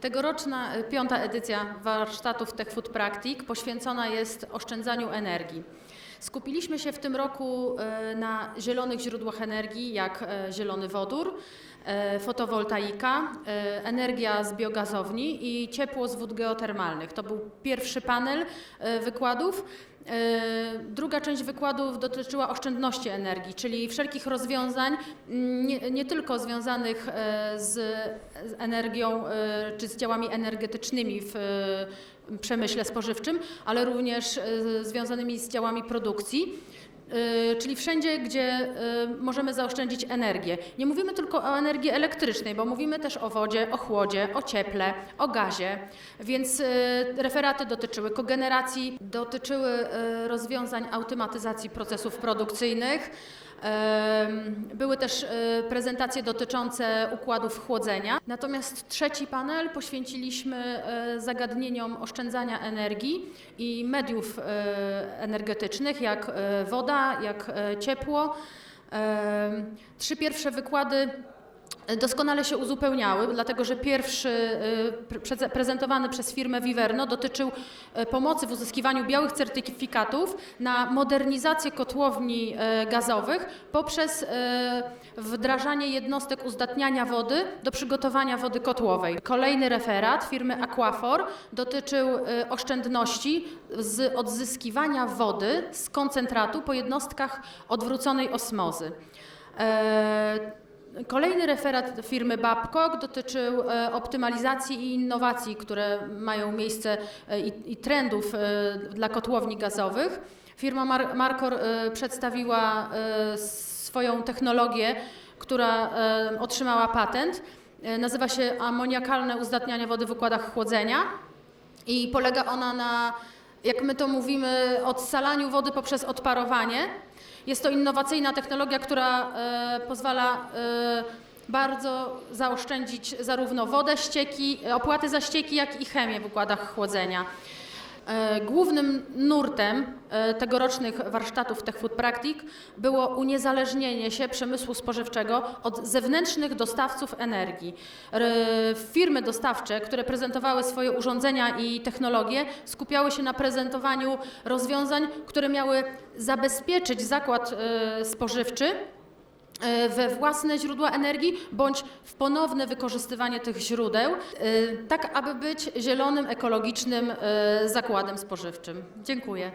Tegoroczna y, piąta edycja warsztatów Tech Food Practic poświęcona jest oszczędzaniu energii. Skupiliśmy się w tym roku y, na zielonych źródłach energii, jak y, zielony wodór, fotowoltaika, energia z biogazowni i ciepło z wód geotermalnych. To był pierwszy panel wykładów. Druga część wykładów dotyczyła oszczędności energii, czyli wszelkich rozwiązań mm, nie, nie tylko związanych e, z z energią e, czy z działami energetycznymi w e, przemyśle spożywczym, ale również związanymi z działami produkcji. E, Czyli wszędzie, gdzie e, możemy zaoszczędzić energię. Nie mówimy tylko o energii elektrycznej, bo mówimy też o wodzie, o chłodzie, o cieple, o gazie. Więc e, referaty dotyczyły kogeneracji, dotyczyły rozwiązań automatyzacji procesów produkcyjnych. Były też prezentacje dotyczące układów chłodzenia. Natomiast trzeci panel poświęciliśmy zagadnieniom oszczędzania energii i mediów energetycznych, jak e, woda, jak e, ciepło. Trzy pierwsze wykłady doskonale się uzupełniały, dlatego że pierwszy pre- prezentowany przez firmę Viverno dotyczył y, pomocy w uzyskiwaniu białych certyfikatów na modernizację kotłowni gazowych poprzez wdrażanie jednostek uzdatniania wody do przygotowania wody kotłowej. Kolejny referat firmy Aquafor dotyczył oszczędności z odzyskiwania wody z koncentratu po jednostkach odwróconej osmozy. Kolejny referat firmy Babcock dotyczył e, optymalizacji i innowacji, które mają miejsce e, i, i trendów e, dla kotłowni gazowych. Firma Mar- Markor przedstawiła swoją technologię, która otrzymała patent. Nazywa się amoniakalne uzdatnianie wody w układach chłodzenia i polega ona na, jak my to mówimy, odsalaniu wody poprzez odparowanie. Jest to innowacyjna technologia, która e, pozwala e, bardzo zaoszczędzić zarówno wodę, ścieki, opłaty za ścieki, jak i chemię w układach chłodzenia. E, Głównym nurtem e, tegorocznych warsztatów Tech Food Practic było uniezależnienie się przemysłu spożywczego od zewnętrznych dostawców energii. Firmy dostawcze, które prezentowały swoje urządzenia i technologie, skupiały się na prezentowaniu rozwiązań, które miały zabezpieczyć zakład e, spożywczy we własne źródła energii bądź w ponowne wykorzystywanie tych źródeł, e, tak aby być zielonym, ekologicznym e, zakładem spożywczym. Dziękuję.